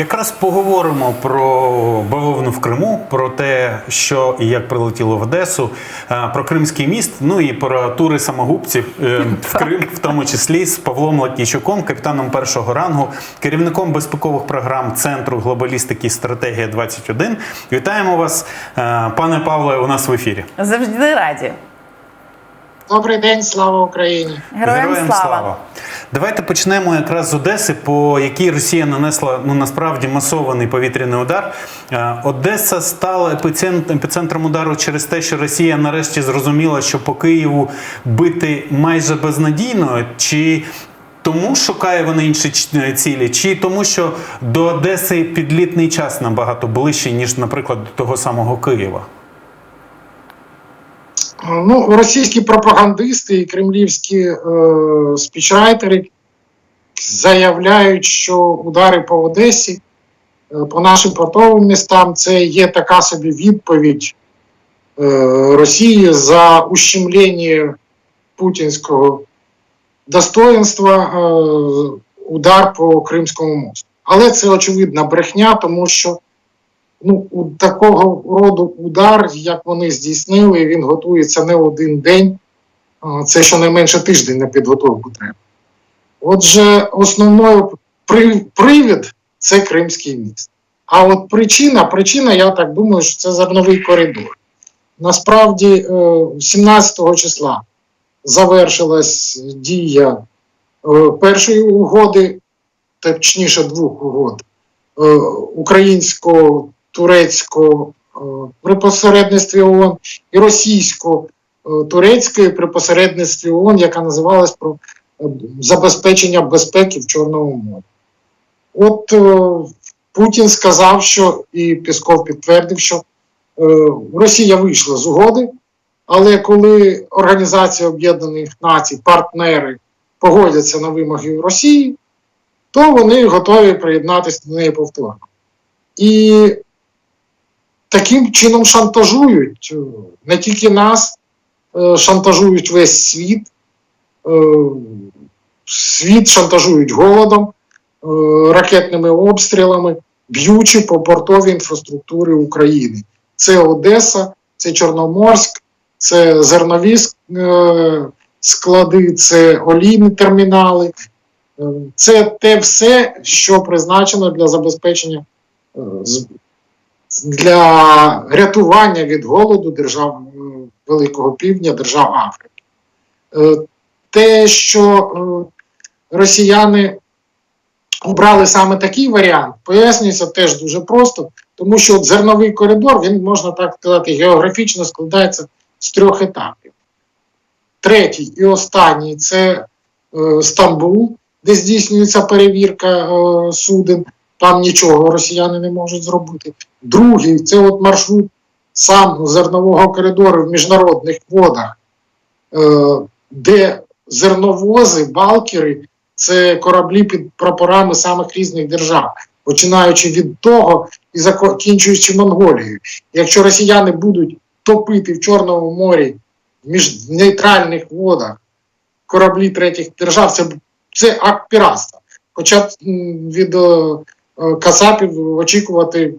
Якраз поговоримо про бавовну в Криму, про те, що і як прилетіло в Одесу, е, про Кримський міст, ну і про тури самогубців е, в Крим, в тому числі з Павлом Лакійчуком, капітаном першого рангу, керівником безпекових програм Центру глобалістики і стратегія 21 Вітаємо вас, е, пане Павле. У нас в ефірі. Завжди раді. Добрий день, слава Україні! Героям, слава. Давайте почнемо якраз з Одеси, по якій Росія нанесла ну насправді масований повітряний удар. Е, Одеса стала епіцент- епіцентром удару через те, що Росія нарешті зрозуміла, що по Києву бити майже безнадійно, чи тому шукає вона інші ч- цілі, чи тому, що до Одеси підлітний час набагато ближчий, ніж, наприклад, до того самого Києва. Ну, російські пропагандисти і кремлівські е, спічрайтери заявляють, що удари по Одесі, е, по нашим портовим містам, це є така собі відповідь е, Росії за ущемлення путінського достоїнства е, удар по Кримському мосту. Але це очевидна брехня, тому що ну, у такого роду удар, як вони здійснили, він готується не один день. Це щонайменше тиждень на підготовку треба. Отже, основною привід це Кримський міст. А от причина, причина, я так думаю, що це зерновий коридор. Насправді, е, 17 числа завершилась дія е, першої угоди, точніше двох угод е, українсько турецького е, при посередництві ООН і російсько-турецької при посередництві ООН, яка називалась про е, забезпечення безпеки в Чорному морі. От е, Путін сказав, що і Пісков підтвердив, що Росія вийшла з угоди, але коли Організація Об'єднаних Націй, партнери погодяться на вимоги Росії, то вони готові приєднатися до неї повторно. І таким чином шантажують е, не тільки нас, е, шантажують весь світ. Е, Світ шантажують голодом, ракетними обстрілами, б'ючи по портовій інфраструктурі України. Це Одеса, це Чорноморськ, це зернові склади, це олійні термінали. Це те все, що призначено для забезпечення для рятування від голоду держав Великого Півдня, держав Африки. Е, Те, що е, росіяни обрали саме такий варіант, пояснюється теж дуже просто, тому що от зерновий коридор, він, можна так сказати, географічно складається з трьох етапів. Третій і останній це е, Стамбул, де здійснюється перевірка е, суден. Там нічого росіяни не можуть зробити. Другий це от маршрут сам зернового коридору в міжнародних водах, е, де зерновози, балкери це кораблі під прапорами самих різних держав, починаючи від того і закінчуючи Монголією. Якщо росіяни будуть топити в Чорному морі в між нейтральних водах кораблі третіх держав, це, це акт піратства. Хоча від е, Кацапів очікувати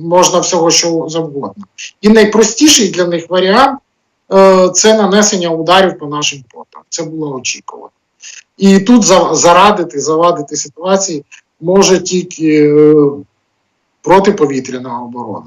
можна всього, що завгодно. І найпростіший для них варіант е, це нанесення ударів по нашим портам. Це було очікувано. І тут за- зарадити, завадити ситуації може тільки е, протиповітряна оборона.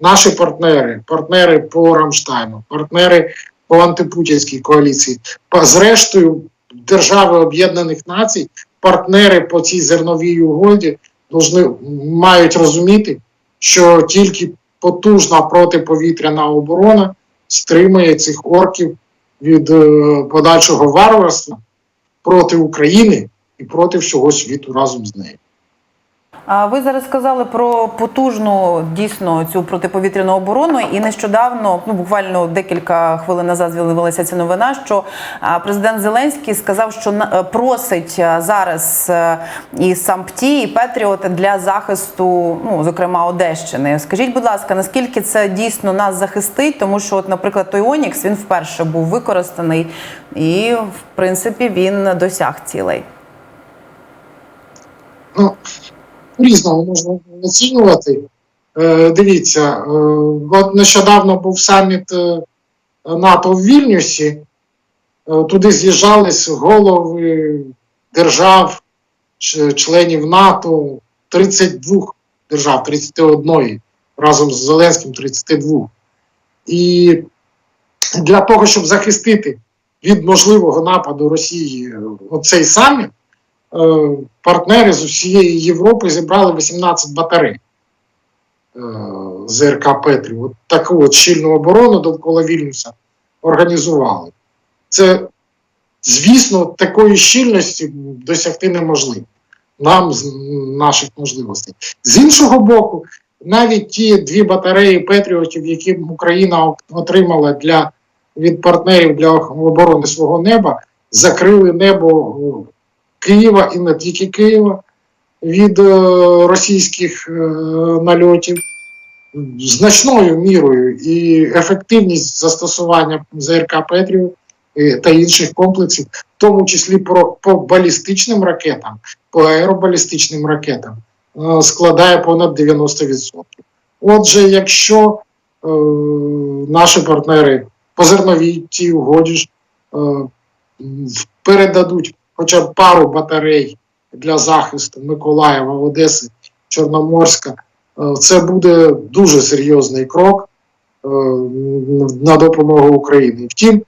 Наші партнери, партнери по Рамштайну, партнери по антипутінській коаліції, зрештою, держави Об'єднаних Націй, партнери по цій зерновій угоді должны, мають розуміти, що тільки потужна протиповітряна оборона стримує цих орків від е, подальшого варварства проти України і проти всього світу разом з нею. А ви зараз сказали про потужну дійсно цю протиповітряну оборону, і нещодавно, ну буквально декілька хвилин назад з'явилася ця новина, що президент Зеленський сказав, що е, просить зараз е, і Сампті, і Петріот для захисту, ну зокрема Одещини. Скажіть, будь ласка, наскільки це дійсно нас захистить? Тому що, от, наприклад, той Онікс він вперше був використаний, і в принципі він досяг цілей. Ну, по-різному можна оцінювати. Е, Дивіться, е, от нещодавно був саміт е, НАТО в Вільнюсі. Туди з'їжджались голови держав, членів НАТО, 32 держав, 31 разом з Зеленським 32. І для того, щоб захистити від можливого нападу Росії оцей саміт, партнери з усієї Європи зібрали 18 батарей е, з Петрів. От таку от щільну оборону довкола Вільнюса організували. Це, звісно, такої щільності досягти неможливо. Нам з наших можливостей. З іншого боку, навіть ті дві батареї Петріотів, які Україна отримала для, від партнерів для оборони свого неба, закрили небо е, Києва і не тільки Києва від е, російських е, нальотів значною мірою і ефективність застосування ЗРК Петрів та інших комплексів, в тому числі про, по балістичним ракетам, по аеробалістичним ракетам, е, складає понад 90%. Отже, якщо е, наші партнери по зерновій тій угоді ж е, передадуть хоча б пару батарей для захисту Миколаєва, Одеси, Чорноморська, е, це буде дуже серйозний крок е, на допомогу Україні. Втім,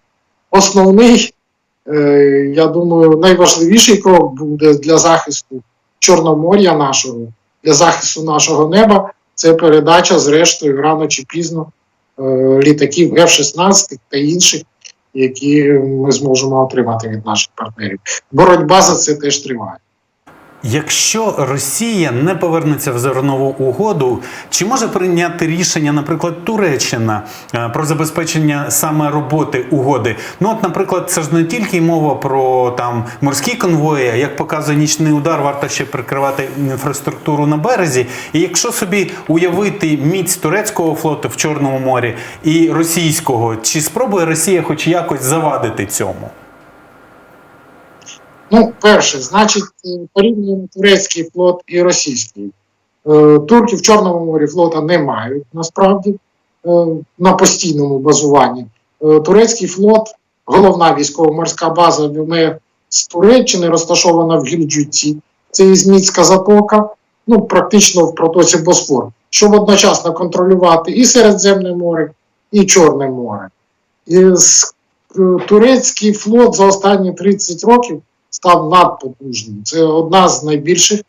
основний, е, я думаю, найважливіший крок буде для захисту Чорномор'я нашого, для захисту нашого неба. Це передача, зрештою, рано чи пізно літаків F-16 та інших, які ми зможемо отримати від наших партнерів. Боротьба за це теж триває. Якщо Росія не повернеться в зернову угоду, чи може прийняти рішення, наприклад, Туреччина е, про забезпечення саме роботи угоди? Ну, от, наприклад, це ж не тільки мова про там морські конвої, як показує нічний удар, варто ще прикривати інфраструктуру на березі. І якщо собі уявити міць турецького флоту в Чорному морі і російського, чи спробує Росія хоч якось завадити цьому? Ну, перше, значить, е, порівнюємо турецький флот і російський. Е, Турки в Чорному морі флота не мають насправді е, на постійному базуванні. Турецький флот, головна військово-морська база з Туреччини, розташована в Гільджуці. Це Ізмітська затока, ну, практично в протоці Босфор, щоб одночасно контролювати і Середземне море, і Чорне море. І турецький флот за останні 30 років став надпотужним. Це одна з найбільших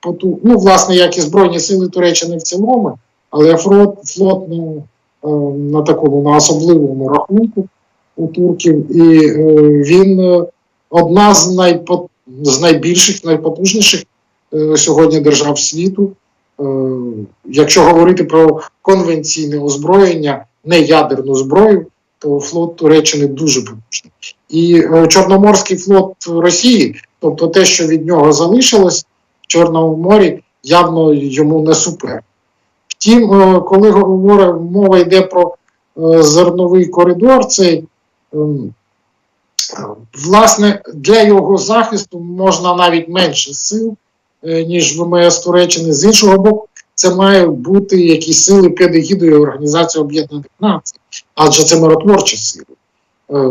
потуг... ну, власне, як і Збройні сили Туреччини в цілому, але флот, флот ну, е, на такому на особливому рахунку у турків, і е, він е, одна з, найпо... з найбільших, найпотужніших сьогодні держав світу. Якщо говорити про конвенційне озброєння, не ядерну зброю, флот Туреччини дуже потужний. І е, Чорноморський флот Росії, тобто те, що від нього залишилось в Чорному морі, явно йому не супер. Втім, е, коли говорить, мова йде про е, зерновий коридор, цей ем, власне для його захисту можна навіть менше сил, ніж ВМС Туреччини. З іншого боку, це має бути якісь сили під егідою Організації Об'єднаних Націй, адже це миротворчі сили. Е,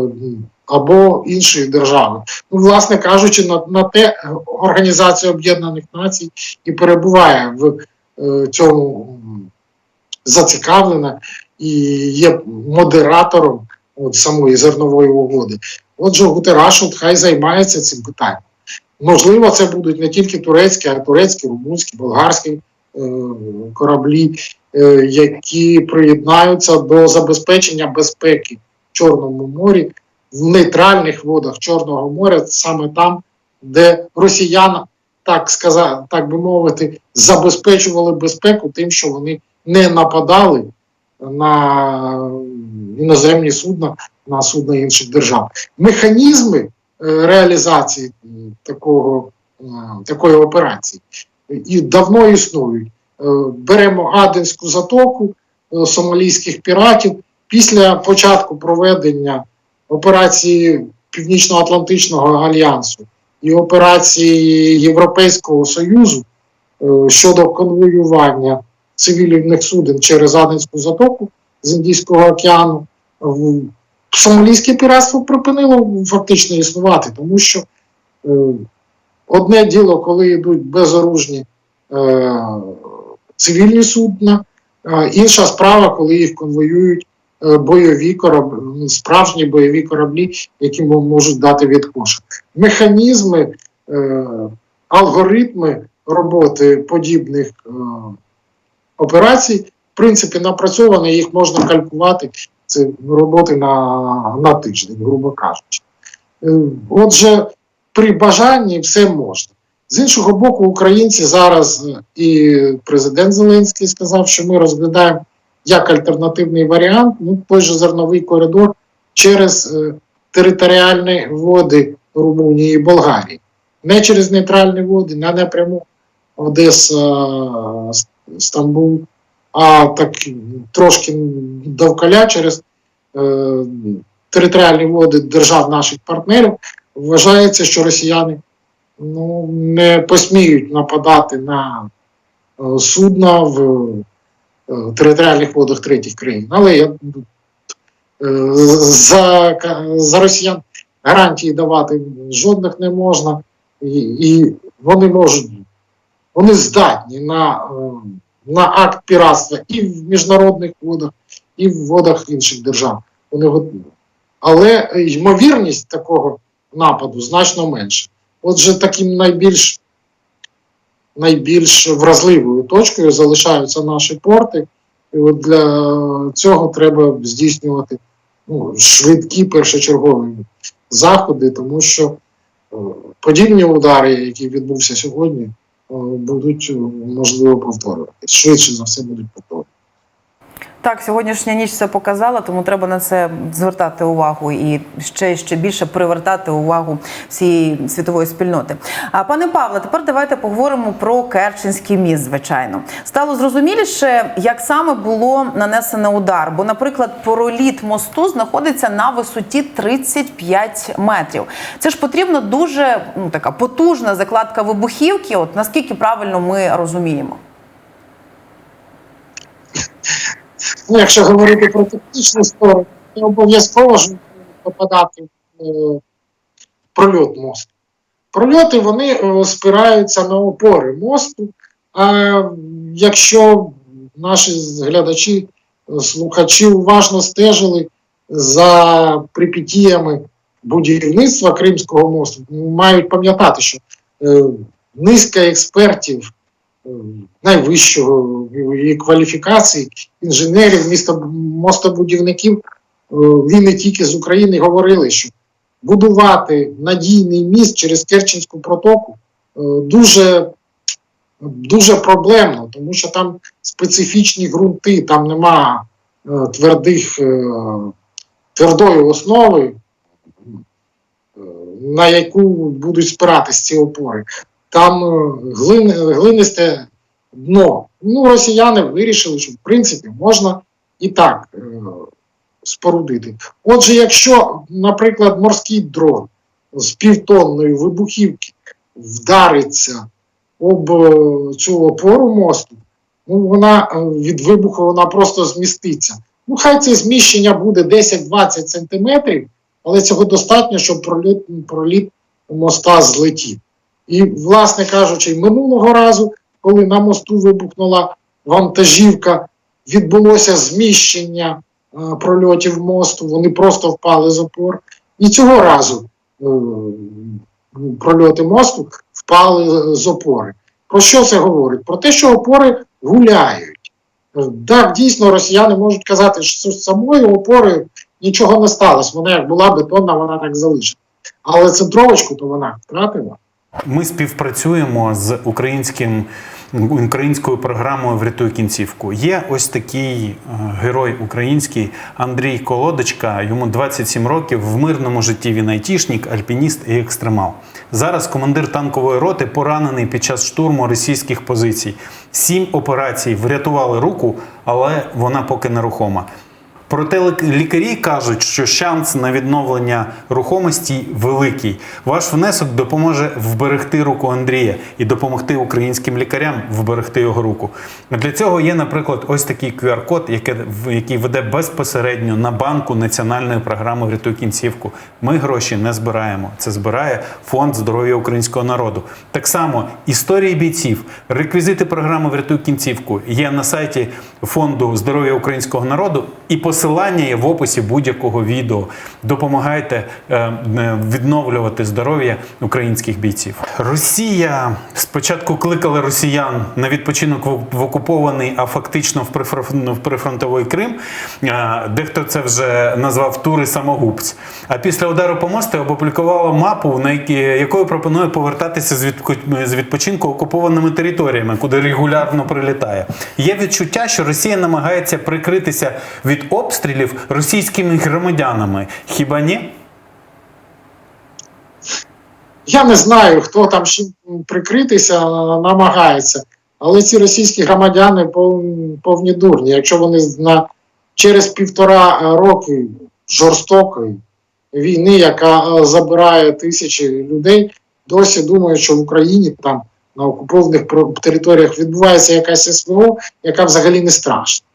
або іншої держави. Ну, власне кажучи, на, на те Організація Об'єднаних Націй і перебуває в е, цьому зацікавлена і є модератором от, самої зернової угоди. Отже, Гутераш от хай займається цим питанням. Можливо, це будуть не тільки турецькі, а й турецькі, румунські, болгарські кораблі, е, які приєднаються до забезпечення безпеки в Чорному морі, в нейтральних водах Чорного моря, саме там, де росіяни, так сказати, так би мовити, забезпечували безпеку тим, що вони не нападали на іноземні судна, на судна інших держав. Механізми е, реалізації такого, е, такої операції і давно існують. Е, Беремо Аденську затоку е, сомалійських піратів після початку проведення операції Північно-Атлантичного альянсу і операції Європейського Союзу. е, щодо конвоювання цивільних суден через Аденську затоку з Індійського океану. Сомалійське піратство припинило фактично існувати, тому що одне діло, коли йдуть безоружні е, цивільні судна, е, інша справа, коли їх конвоюють е, бойові кораблі, справжні бойові кораблі, які можуть дати відкош. Механізми, е, алгоритми роботи подібних е, операцій, в принципі, напрацьовані, їх можна калькувати. Це роботи на, на тиждень, грубо кажучи. Е, Отже, при бажанні все можна. З іншого боку, українці зараз і президент Зеленський сказав, що ми розглядаємо як альтернативний варіант, ну, той же зерновий коридор через е, територіальні води Румунії і Болгарії. Не через нейтральні води, не напряму Одеса, Стамбул, а так трошки довколя через е, територіальні води держав наших партнерів. Вважається, що росіяни ну, не посміють нападати на е, судна в е, територіальних водах третіх країн. Але я, е, за, за росіян гарантії давати жодних не можна, і, і вони можуть, вони здатні на, на акт піратства і в міжнародних водах, і в водах інших держав. Вони готові. Але ймовірність такого нападу значно менше. Отже, таким найбільш, найбільш вразливою точкою залишаються наші порти. І от для цього треба здійснювати ну, швидкі першочергові заходи, тому що е, подібні удари, які відбувся сьогодні, е, будуть е, можливо повторюватися. Швидше за все будуть повторюватися. Так, сьогоднішня ніч це показала, тому треба на це звертати увагу і ще ще більше привертати увагу всієї світової спільноти. А пане Павле, тепер давайте поговоримо про Керченський міст. Звичайно, стало зрозуміліше, як саме було нанесено удар. Бо, наприклад, проліт мосту знаходиться на висоті 35 метрів. Це ж потрібно дуже ну така потужна закладка вибухівки. От наскільки правильно ми розуміємо? Ну, якщо говорити про технічну сторону, не обов'язково ж попадати в е, прольот мосту. Прольоти вони е, спираються на опори мосту. А якщо наші глядачі, слухачі уважно стежили за припітіями будівництва Кримського мосту, мають пам'ятати, що е, низка експертів найвищого кваліфікації інженерів, місто, мостобудівників, е, він тільки з України говорили, що будувати надійний міст через Керченську протоку е, дуже, дуже проблемно, тому що там специфічні ґрунти, там нема е, твердих, твердої основи, на яку будуть спиратись ці опори. Там е, глин, глинисте дно. Ну, росіяни вирішили, що в принципі можна і так е, спорудити. Отже, якщо, наприклад, морський дрон з півтонної вибухівки вдариться об е, цю опору мосту, ну вона е, від вибуху вона просто зміститься. Ну, хай це зміщення буде 10-20 сантиметрів, але цього достатньо, щоб проліт, проліт моста злетів. І, власне кажучи, минулого разу, коли на мосту вибухнула вантажівка, відбулося зміщення е, прольотів мосту, вони просто впали з опор. І цього разу е, прольоти мосту впали з опори. Про що це говорить? Про те, що опори гуляють. Так, дійсно, росіяни можуть казати, що з самою опорою нічого не сталося. Вона як була бетонна, вона так залишиться. Але центровочку то вона втратила. Ми співпрацюємо з українським українською програмою Врятуй кінцівку. Є ось такий е, герой український Андрій Колодочка. Йому 27 років. В мирному житті він айтішник, альпініст і екстремал. Зараз командир танкової роти поранений під час штурму російських позицій. Сім операцій врятували руку, але вона поки нерухома. Проте лікарі кажуть, що шанс на відновлення рухомості великий. Ваш внесок допоможе вберегти руку Андрія і допомогти українським лікарям вберегти його руку. Для цього є, наприклад, ось такий QR-код, який, веде безпосередньо на банку національної програми Врятуй кінцівку. Ми гроші не збираємо. Це збирає фонд здоров'я українського народу. Так само історії бійців, реквізити програми Врятуй кінцівку є на сайті фонду здоров'я українського народу, і посилання є в описі будь-якого відео. Допомагайте е, е, відновлювати здоров'я українських бійців. Росія спочатку кликала росіян на відпочинок в- окупований, а фактично в прифронтовий Крим. Е, Дехто це вже назвав тури самогубць. А після удару по мосту опублікувала мапу, на якою пропонує повертатися з відпочинку окупованими територіями, куди регулярно прилітає. Є відчуття, що Росія намагається прикритися від обстрілів російськими громадянами. Хіба ні? Я не знаю, хто там прикритися намагається, але ці російські громадяни повні дурні. Якщо вони на, через півтора е, роки жорстокої війни, яка е, забирає тисячі людей, досі думають, що в Україні там на окупованих територіях відбувається якась СВО, яка взагалі не страшна.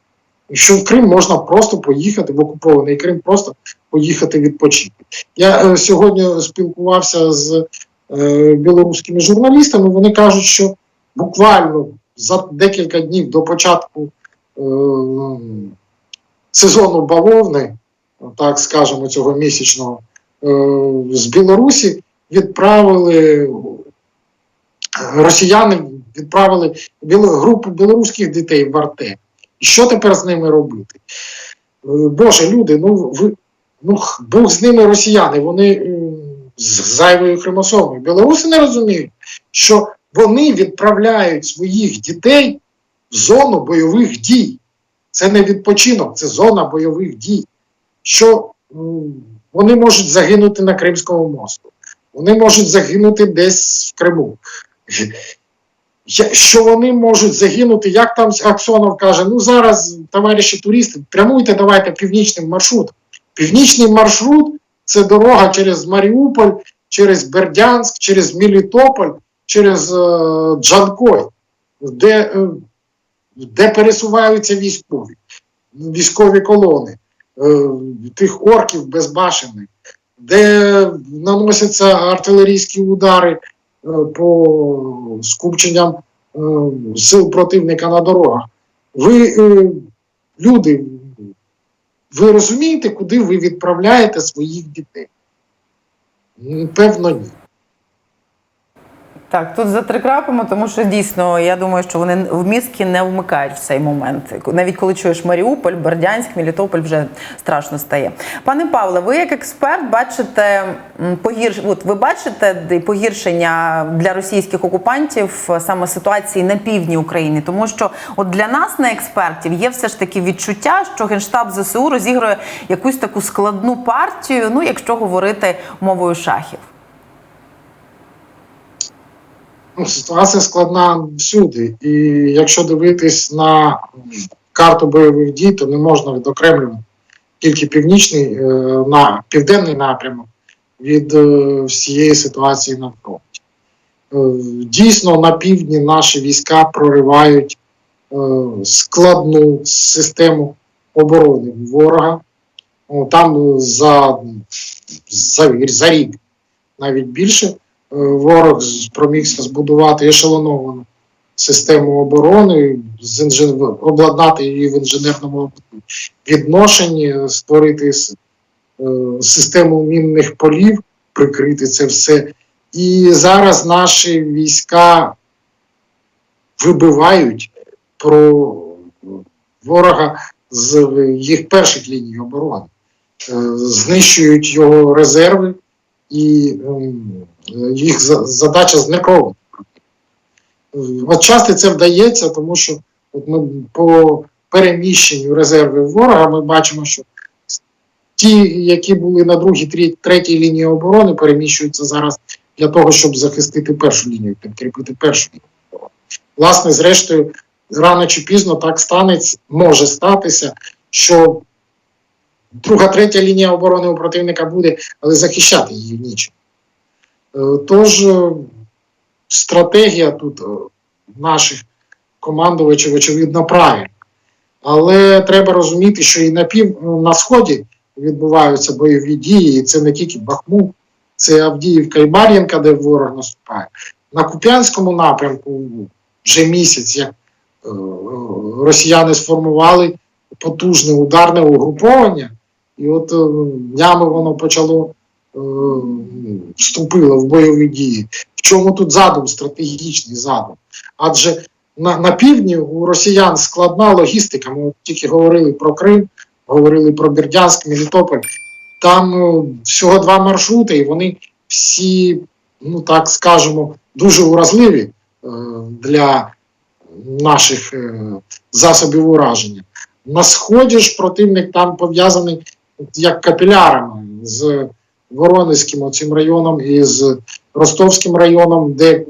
І що в Крим можна просто поїхати в окупований Крим, просто поїхати відпочити. Я е, сьогодні спілкувався з е, білоруськими журналістами. Вони кажуть, що буквально за декілька днів до початку е, сезону бавовни, так скажемо, цього місячного, е, з Білорусі відправили росіяни відправили біло- групу білоруських дітей в Арте. Що тепер з ними робити? Е, Боже, люди, ну ви ну Бог з ними росіяни, вони з зайвою хромосомою. Білоруси не розуміють, що вони відправляють своїх дітей в зону бойових дій. Це не відпочинок, це зона бойових дій. Що вони можуть загинути на Кримському мосту, вони можуть загинути десь в Криму. Що вони можуть загинути, як там Аксонов каже, ну зараз, товариші туристи, прямуйте давайте північним маршрутом. Північний маршрут це дорога через Маріуполь, через Бердянськ, через Мелітополь, через е, Джанкой, де, е, де пересуваються військові, військові колони, е, тих орків безбашених, де наносяться артилерійські удари по скупченням е, сил противника на дорогах. Ви, е, люди, ви розумієте, куди ви відправляєте своїх дітей? Певно, ні. Так, тут затрикрапимо, тому що дійсно я думаю, що вони в мізки не вмикають в цей момент. Навіть коли чуєш Маріуполь, Бердянськ, Мелітополь вже страшно стає. Пане Павле, ви як експерт бачите погірш... От ви бачите погіршення для російських окупантів е, саме ситуації на півдні України, тому що от для нас, не експертів, є все ж таки відчуття, що генштаб ЗСУ розігрує якусь таку складну партію. Ну, якщо говорити мовою шахів. Ситуація складна всюди. І якщо дивитись на карту бойових дій, то не можна відокремлювати тільки північний е, на південний напрямок від е, всієї ситуації на фронті. Е, Дійсно, на півдні наші війська проривають складну систему оборони ворога. Там за, за, за рік навіть більше. Е, ворог спромігся збудувати ешелоновану систему оборони, з інжен... обладнати її в інженерному відношенні, створити е, систему мінних полів, прикрити це все. І зараз наші війська вибивають про ворога з їх перших ліній оборони, Е, знищують його резерви і ем, їх задача знекровувати. От часто це вдається, тому що от ми по переміщенню резервів ворога ми бачимо, що ті, які були на другій, третій лінії оборони, переміщуються зараз для того, щоб захистити першу лінію, підкріпити першу лінію оборони. Власне, зрештою, рано чи пізно так станеться, може статися, що друга, третя лінія оборони у противника буде, але захищати її нічим. Е, Тож е, стратегія тут е, наших командувачів, очевидно, правильна. Але треба розуміти, що і на пів на сході відбуваються бойові дії, і це не тільки Бахмут, це Авдіївка і Мар'їнка, де ворог наступає. На Куп'янському напрямку вже місяць, як росіяни сформували потужне ударне угруповання, і от е, днями воно почало е, вступило в бойові дії. В чому тут задум, стратегічний задум? Адже на, на півдні у росіян складна логістика. Ми тільки говорили про Крим, говорили про Бердянськ, Мелітополь. Там е, всього два маршрути, і вони всі, ну так скажемо, дуже уразливі е, для наших е, засобів ураження. На сході ж противник там пов'язаний як капілярами з Воронезьким оцим районом і з Ростовським районом, де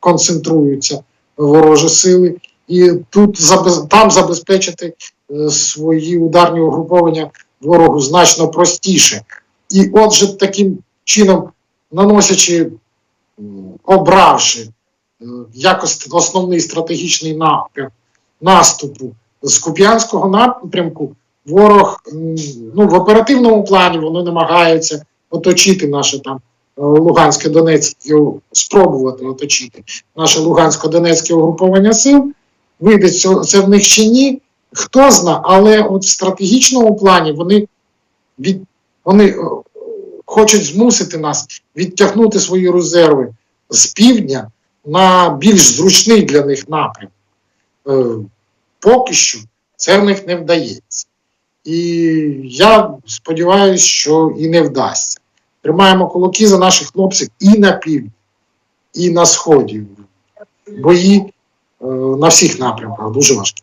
концентруються ворожі сили. І тут там забезпечити е, свої ударні угруповання ворогу значно простіше. І отже, таким чином, наносячи, обравши е, якось основний стратегічний напрям наступу з Куп'янського напрямку, ворог ну, в оперативному плані вони намагаються оточити наше там е, Луганське Донецьке, спробувати оточити наше Лугансько-Донецьке угруповання сил. Вийде це, в них чи ні, хто зна, але от в стратегічному плані вони від вони е, хочуть змусити нас відтягнути свої резерви з півдня на більш зручний для них напрям. Е, поки що це в них не вдається. І я сподіваюся, що і не вдасться. Тримаємо кулаки за наших хлопців і на півдні, і на сході. Бої е, на всіх напрямках дуже важкі.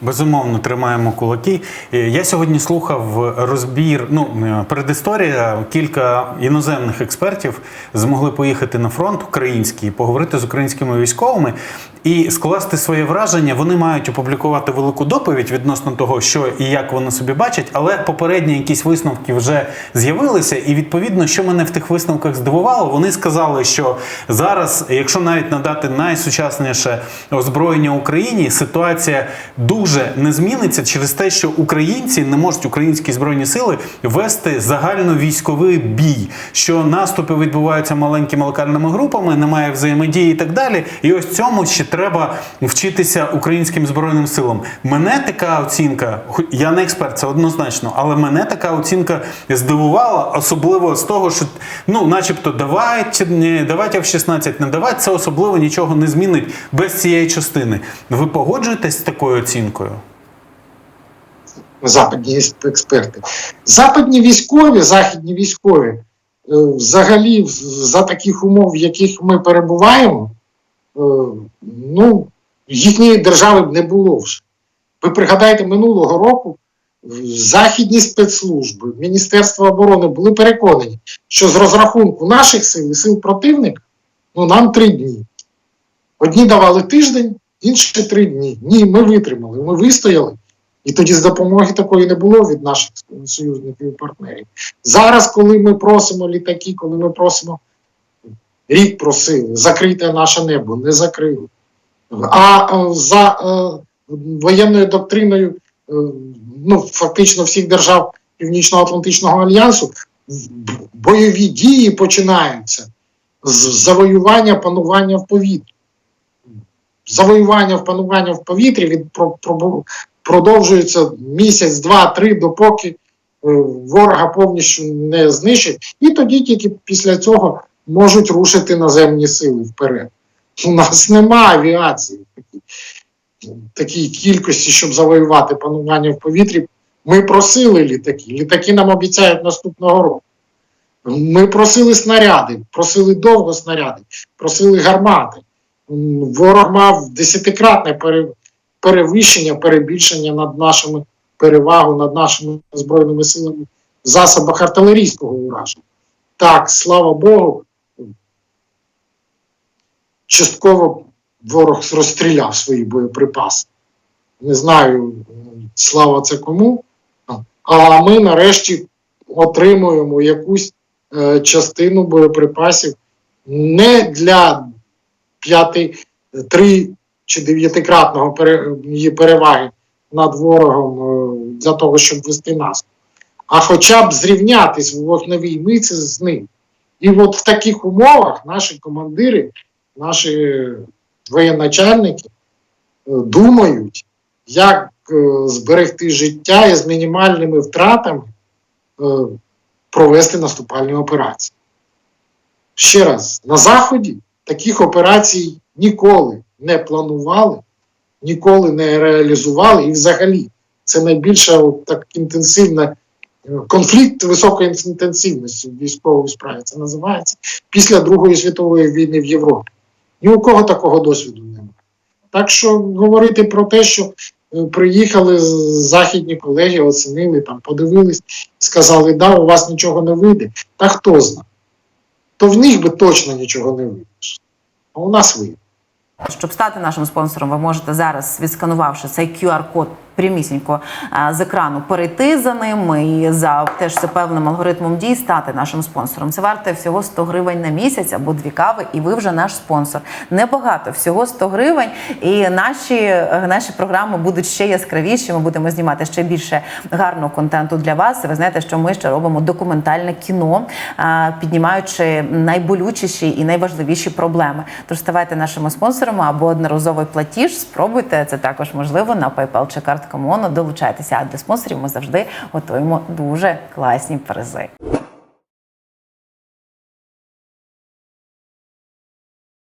Безумовно, тримаємо кулаки. Е, Я сьогодні слухав розбір. Ну е, передісторія. Кілька іноземних експертів змогли поїхати на фронт український, поговорити з українськими військовими і скласти своє враження. Вони мають опублікувати велику доповідь відносно того, що і як вони собі бачать, але попередні якісь висновки вже з'явилися. І відповідно, що мене в тих висновках здивувало, вони сказали, що зараз, якщо навіть надати найсучасніше озброєння Україні, ситуація дуже не зміниться через те, що українці не можуть українські збройні сили вести загальновійськовий бій, що наступи відбуваються маленькими локальними групами, немає взаємодії і так далі. І ось цьому ще треба вчитися українським збройним силам. Мене така оцінка, я не експерт, це однозначно, але мене така оцінка здивувала, особливо з того, що ну, начебто, давайте, не, давайте в 16 не давайте, це особливо нічого не змінить без цієї частини. Ви погоджуєтесь з такою оцінкою? западні експерти. Западні військові, західні військові, е, взагалі, за таких умов, в яких ми перебуваємо, ну, їхньої держави б не було вже. Ви пригадайте, минулого року західні спецслужби, Міністерство оборони були переконані, що з розрахунку наших сил і сил противника, ну нам три дні. Одні давали тиждень, інші три дні. Ні, ми витримали, ми вистояли. І тоді з допомоги такої не було від наших союзників і партнерів. Зараз, коли ми просимо літаки, коли ми просимо рік просили, закрите наше небо, не закрили. А е, за е, воєнною доктриною, е, ну, фактично всіх держав Північно-Атлантичного альянсу, бойові дії починаються з завоювання панування в повітрі. Завоювання в панування в повітрі від про, про, продовжується місяць, два, три, допоки ворога повністю не знищать, і тоді тільки після цього можуть рушити наземні сили вперед. У нас немає авіації в такій кількості, щоб завоювати панування в повітрі. Ми просили літаки. Літаки нам обіцяють наступного року. Ми просили снаряди, просили довго снаряди, просили гармати. Ворог мав десятикратне перевищення, перебільшення над нашими перевагу, над нашими збройними силами в засобах артилерійського ураження. Так, слава Богу, частково ворог розстріляв свої боєприпаси. Не знаю, слава це кому, А ми нарешті отримуємо якусь е, частину боєприпасів не для п'яти, три чи дев'ятикратного її переваги над ворогом е, для того, щоб вести нас, а хоча б зрівнятись в вогневій миці з ним. І от в таких умовах наші командири, наші воєначальники е, думають, як е, зберегти життя і з мінімальними втратами е, провести наступальні операції. Ще раз, на Заході таких операцій ніколи не планували, ніколи не реалізували, і взагалі це найбільша так інтенсивна конфлікт високої інтенсивності в військовій справі. Це називається після Другої світової війни в Європі. Ні у кого такого досвіду немає. Так що говорити про те, що е, приїхали західні колеги, оцінили, там, подивились і сказали, да, у вас нічого не вийде. Та хто знає? То в них би точно нічого не вийде. А у нас вийде. Щоб стати нашим спонсором, ви можете зараз, відсканувавши цей QR-код прямісінько з екрану, перейти за ним і за теж за певним алгоритмом дій стати нашим спонсором. Це варте всього 100 гривень на місяць або дві кави, і ви вже наш спонсор. Небагато, всього 100 гривень. І наші, е, наші програми будуть ще яскравіші. Ми будемо знімати ще більше гарного контенту для вас. Ви знаєте, що ми ще робимо документальне кіно, піднімаючи найболючіші і найважливіші проблеми. Тож ставайте нашими спонсорами або одноразовий платіж. Спробуйте це також можливо на PayPal чи картка Моно. Долучайтеся. А для спонсорів ми завжди готуємо дуже класні призи.